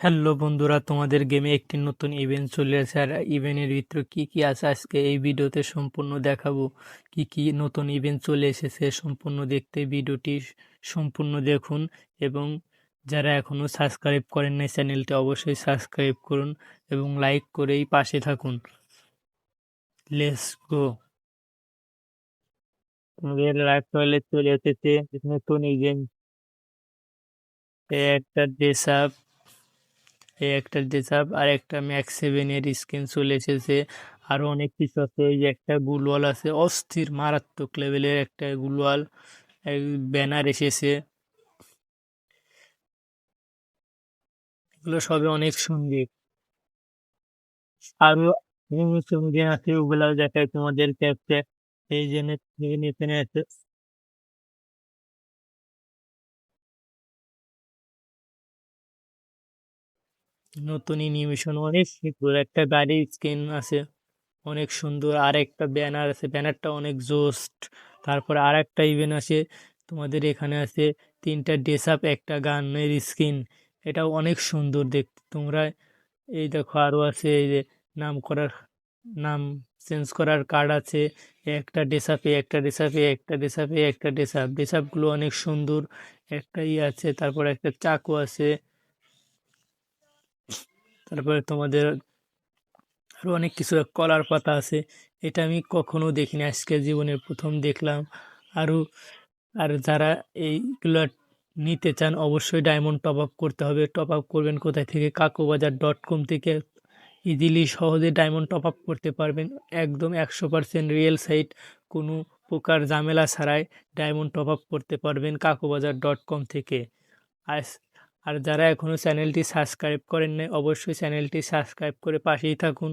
Hello বন্ধুরা, তোমাদের গেমে একটি নতুন ইভেন্ট চলে আসে, আর ইভেন্টের ভিতরে কি কি আছে? আজকে এই ভিডিওতে সম্পূর্ণ দেখাবো কি কি নতুন ইভেন্ট চলে এসেছে, সম্পূর্ণ দেখতে ভিডিওটি সম্পূর্ণ দেখুন। এবং যারা এখনও সাবস্ক্রাইব করেন নাই, চ্যানেলটি অবশ্যই সাবস্ক্রাইব করুন এবং লাইক করেই পাশে থাকুন। লেটস গো তোমাদের লাইভ টয়লেট চলে এসেছে, নতুন ইভেন্ট একটা ড্রেস আপ এই একটা ড্রেসআপ আর একটা ম্যাক্স সেভেনের স্কিন চলে এসেছে। আরও অনেক কিছু আছে, এই যে একটা গুলওয়াল আছে, অস্থির, মারাত্মক লেভেলের একটা গুলওয়াল ব্যানার এসেছে। এগুলো সবই অনেক সুন্দর। আরও সুন্দর আছে ওগুলো দেখায় তোমাদের ক্যাপটা এই জন্য আছে নতুন অ্যানিমেশন অনেক সুন্দর। একটা গাড়ির স্ক্রিন আছে, অনেক সুন্দর। আর একটা ব্যানার আছে ব্যানারটা অনেক জোস্ট। তারপরে আর একটা ইভেন্ট আছে, তোমাদের এখানে আছে তিনটা ড্রেস আপ একটা গানের স্কিন এটাও অনেক সুন্দর দেখতে। তোমরা এই দেখো আরও আছে, এই যে নাম করার, নাম চেঞ্জ করার কার্ড আছে। একটা ড্রেস আপে একটা ড্রেস আপে একটা ড্রেস আপে একটা ড্রেস আপগুলো অনেক সুন্দর। একটা ইয়ে আছে, তারপর একটা চাকু আছে। তারপরে তোমাদের আরও অনেক কিছু কলার পাতা আছে। এটা আমি কখনো দেখিনি, আজকে জীবনের প্রথম দেখলাম। আরও আর যারা এইগুলো নিতে চান, অবশ্যই ডায়মন্ড টপ আপ করতে হবে। টপ আপ করবেন কোথায় থেকে? কাকুবাজার ডট কম থেকে ইজিলি সহজে ডায়মন্ড টপ আপ করতে পারবেন। একদম একশো পারসেন্ট রিয়েল সাইট কোনো প্রকার ঝামেলা ছাড়াই ডায়মন্ড টপ আপ করতে পারবেন কাকুবাজার ডট কম থেকে। আর আর যারা এখনও চ্যানেলটি সাবস্ক্রাইব করেন নাই অবশ্যই চ্যানেলটি সাবস্ক্রাইব করে পাশেই থাকুন।